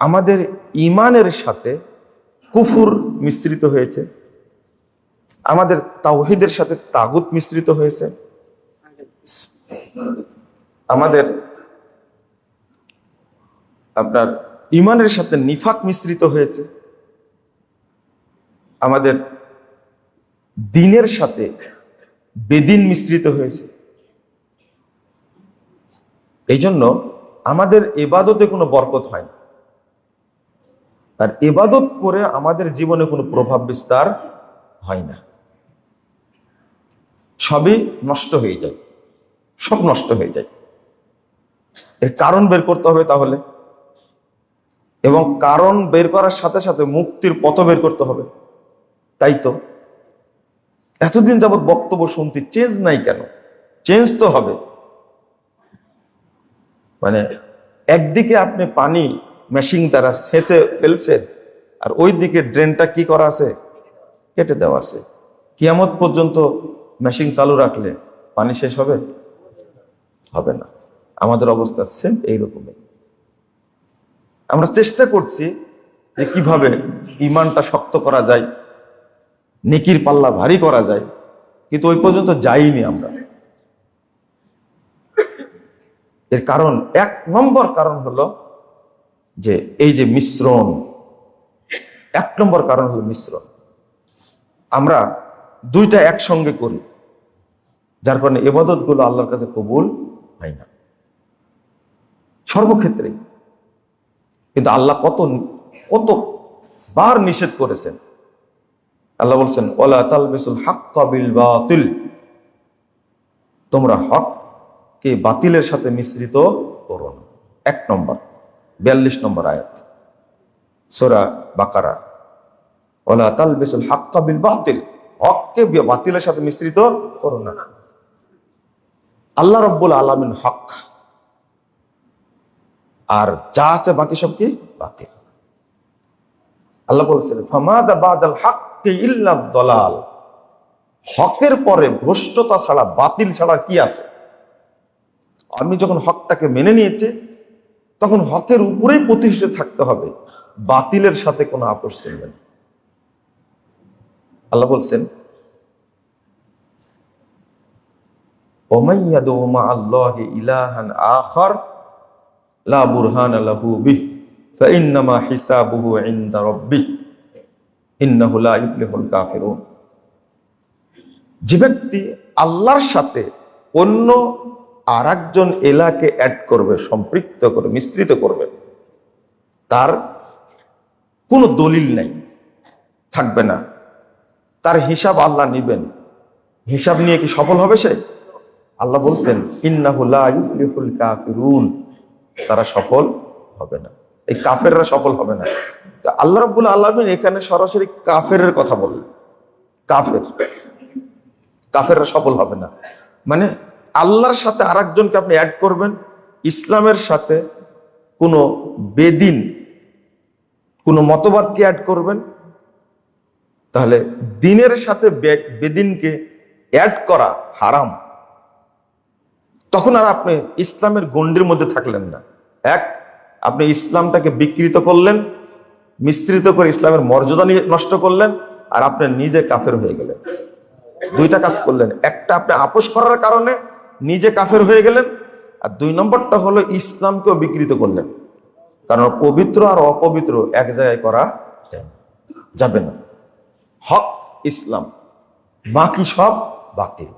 আমাদের ইমানের সাথে কুফুর মিশ্রিত হয়েছে। আমাদের তাওহিদের সাথে তাগুত মিশ্রিত হয়েছে। আমাদের আপনার ইমানের সাথে নিফাক মিশ্রিত হয়েছে। আমাদের দিনের সাথে বেদিন মিশ্রিত হয়েছে। এই জন্য আমাদের এবাদতে কোনো বরকত হয় না। আর এবাদত করে আমাদের জীবনে কোনো প্রভাব বিস্তার হয় না। সবই নষ্ট হয়ে যায়। সব নষ্ট হয়ে যায়। এর কারণ বের করতে হবে তাহলে। এবং কারণ বের করার সাথে সাথে মুক্তির পথ বের করতে হবে। তাই তো? এতদিন যাবৎ বক্তব্য শুনতে চেঞ্জ নাই কেন? চেঞ্জ তো হবে। মানে একদিকে আপনি পানি মেশিন তারা শেষে ফেলছে। আর ওই দিকে ড্রেনটা কি করা আছে? কেটে দেওয়া আছে। কিয়ামত পর্যন্ত মেশিন চালু রাখলে পানি শেষ হবে? হবে না। আমাদের অবস্থা সেম এইরকমই। আমরা চেষ্টা করছি যে কীভাবে ইমানটা শক্ত করা যায়, নেকির পাল্লা ভারী করা যায়, কিন্তু ওই পর্যন্ত যাইনি আমরা। এর কারণ, এক নম্বর কারণ হলো যে এই যে মিশ্রণ, এক নম্বর কারণ হলো মিশ্রণ। আমরা দুইটা একসঙ্গে করি, যার কারণে এবাদতগুলো আল্লাহর কাছে কবুল হয় না। সর্বক্ষেত্রে, কিন্তু আল্লাহ কত কত বার নিষেধ করেছেন। আল্লাহ বলছেন ওলা তালবিসুল হক বিল বাতিল। তোমরা হক কে বাতিলের সাথে মিশ্রিত করো না। এক নম্বর। বিয়াল্লিশ নম্বর আয়াত। সোরা বাকারা। ওলা তালবিসুল হক বিল বাতিল। হককে বাতিলের সাথে মিশ্রিত করো না। আল্লাহ রব্বুল আলমিন হক। আর যা আছে বাকি সব কি? বাতিল। আল্লাহ বলছেন, ফামাদা বাদাল হাক্কে ইল্লা দলাল। হকের পরে ভ্রষ্টতা ছাড়া বাতিল ছাড়া কি আছে? আমি যখন হকটাকে মেনে নিয়েছি তখন হকের উপরেই প্রতিষ্ঠিত থাকতে হবে। বাতিলের সাথে কোনো আপোষ চলবে না। আল্লাহ বলছেন যে ব্যক্তি আল্লাহর সাথে অন্য আর একজন এলাকে অ্যাড করবে, সম্পৃক্ত করবে, মিশ্রিত করবে, তার কোনো দলিল নাই, থাকবে না। তার হিসাব আল্লাহ নিবেন। হিসাব নিয়ে কি সফল হবে সে? আল্লাহ বলছেন, ইন্নাহু লা ইফলিহুল কাফিরুন। তারা সফল হবে না। এই কাফেররা সফল হবে না। তা আল্লাহ রাব্বুল আলামিন এখানে সরাসরি কাফেরের কথা বললেন। কাফের। কাফেররা সফল হবে না। মানে আল্লাহর সাথে আরেকজনকে আপনি অ্যাড করবেন, ইসলামের সাথে কোনো বেদিন, কোনো মতবাদকে অ্যাড করবেন, তাহলে দিনের সাথে বেদিনকে অ্যাড করা হারাম। তখন আর আপনি ইসলামের গণ্ডির মধ্যে থাকলেন না। এক, আপনি ইসলামটাকে বিকৃত করলেন, মিশ্রিত করে ইসলামের মর্যাদা নষ্ট করলেন, আর আপনি নিজে কাফের হয়ে গেলেন। দুইটা কাজ করলেন। একটা আপনি আপোষ করার কারণে নিজে কাফের হয়ে গেলেন, আর দুই নম্বরটা হলো ইসলামকেও বিকৃত করলেন কারণ পবিত্র আর অপবিত্র এক জায়গায় করা। যাবে না হক ইসলাম, বাকি সব বাতিল